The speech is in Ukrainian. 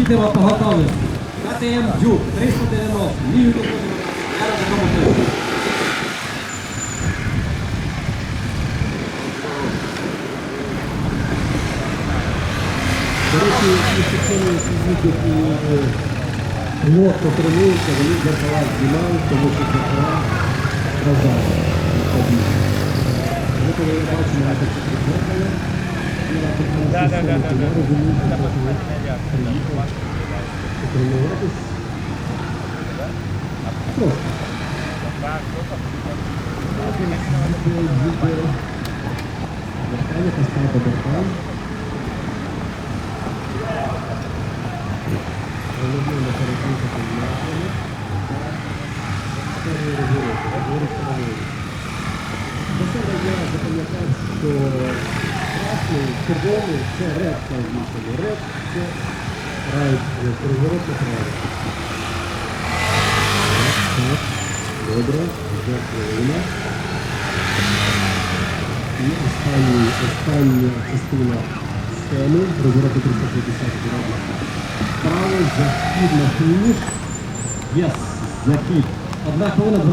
Їдемо по готовності. КТМ Дюк 390. Лівий тут. Я типу. До речі, інфекційний звідки вони бачимо, як це зеркало, Да, да, да, да, да. я розумію, що Треба це спати тренуватись. Просто. Вертання поставити вертання. Головне переключити м'ясо. Перший розворот. Розворот переворот. Для запам'ятав, що червоний це ред по-англійському. Ред це райт, розворот на право. Так, так. Добре, вже хвилина. І останній, остання частина схеми, розвороту 360 градусів. Право, захід на фініш. Єс, захід. Одна хвилина,